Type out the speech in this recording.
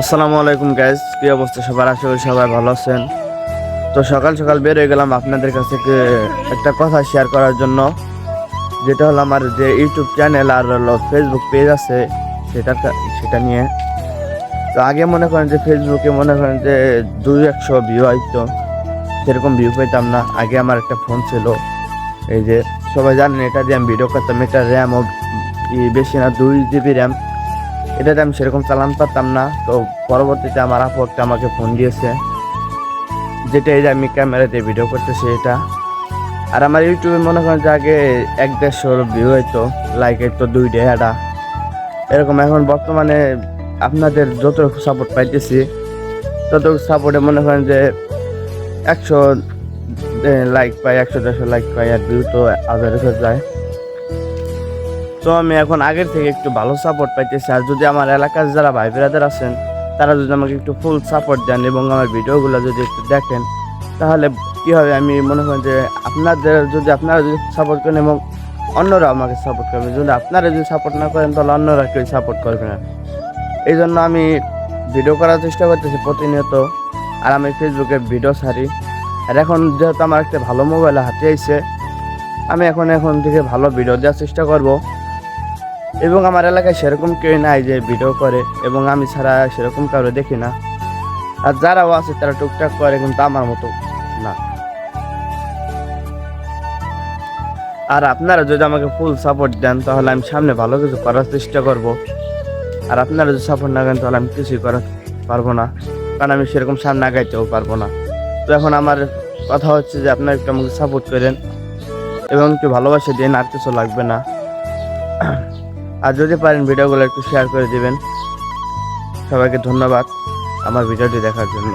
আসসালামু আলাইকুম গাইজ কী অবস্থা সবার? আশা করি সবাই ভালো আছেন। তো সকাল সকাল বের হয়ে গেলাম আপনাদের কাছ একটা কথা শেয়ার করার জন্য। যেটা হলো আমার যে ইউটিউব চ্যানেল আর হলো ফেসবুক পেজ আছে, সেটা সেটা নিয়ে। তো আগে মনে করেন যে ফেসবুকে মনে করেন যে দুই একশো ভিউ হয়তো সেরকম ভিউ পেতাম না। আগে আমার একটা ফোন ছিল। এই যে সবাই জানেন এটা দিয়ে আমি ভিডিও করতাম এটা র্যামও বেশি না, দুই জিবি র্যাম এটাতে আমি সেরকম চালান পারতাম না। তো পরবর্তীতে আমার আপু একটা আমাকে ফোন দিয়েছে। যেটা এই যে আমি ক্যামেরাতে ভিডিও করতেছি এটা। আর আমার ইউটিউবে মনে করেন যে আগে এক দেড়শোর ভিউ হইতো লাইক হইতো দুই ডেহাটা এরকম এখন বর্তমানে আপনাদের যত সাপোর্ট পাইতেছি তত সাপোর্টে মনে করেন যে একশো লাইক পাই, একশো দেড়শো লাইক পাই আর ভিউ তো হাজার যায়। তো আমি এখন আগের থেকে একটু ভালো সাপোর্ট পাইতেছি। আর যদি আমার এলাকার যারা ভাই ব্রাদার আছেন, তারা যদি আমাকে একটু ফুল সাপোর্ট দেন এবং আমার ভিডিওগুলো যদি একটু দেখেন, তাহলে কি হবে আমি মনে করি যে আপনাদের যদি আপনারা যদি সাপোর্ট করেন এবং অন্যরা আমাকে সাপোর্ট করবে। যদি আপনারা যদি সাপোর্ট না করেন, তাহলে অন্যরা কেউ সাপোর্ট করবে না। এই জন্য আমি ভিডিও করার চেষ্টা করতেছি প্রতিনিয়ত। আর আমি ফেসবুকে ভিডিও ছাড়ি। আর এখন যেহেতু আমার একটা ভালো মোবাইল হাতে আইছে, আমি এখন এখন থেকে ভালো ভিডিও দেওয়ার চেষ্টা করব। এবং আমার এলাকায় সেরকম কেউ নাই যে ভিডিও করে এবং আমি ছাড়া সেরকম কারও দেখি না। আর যারাও আছে তারা টুকটাক করে, কিন্তু আমার মতো না। আর আপনারা যদি আমাকে ফুল সাপোর্ট দেন, তাহলে আমি সামনে ভালো কিছু করার চেষ্টা করব। আর আপনারা যদি সাপোর্ট না দেন তাহলে আমি কিছুই করার পারব না। কারণ আমি সেরকম সামনে আগাইতেও পারব না। তো এখন আমার কথা হচ্ছে যে, আপনারা একটু আমাকে সাপোর্ট করেন এবং একটু ভালোবাসা দিন আর কিছু লাগবে না। আর যদি পারেন ভিডিওগুলো একটু শেয়ার করে দেবেন। সবাইকে ধন্যবাদ আমার ভিডিওটি দেখার জন্য।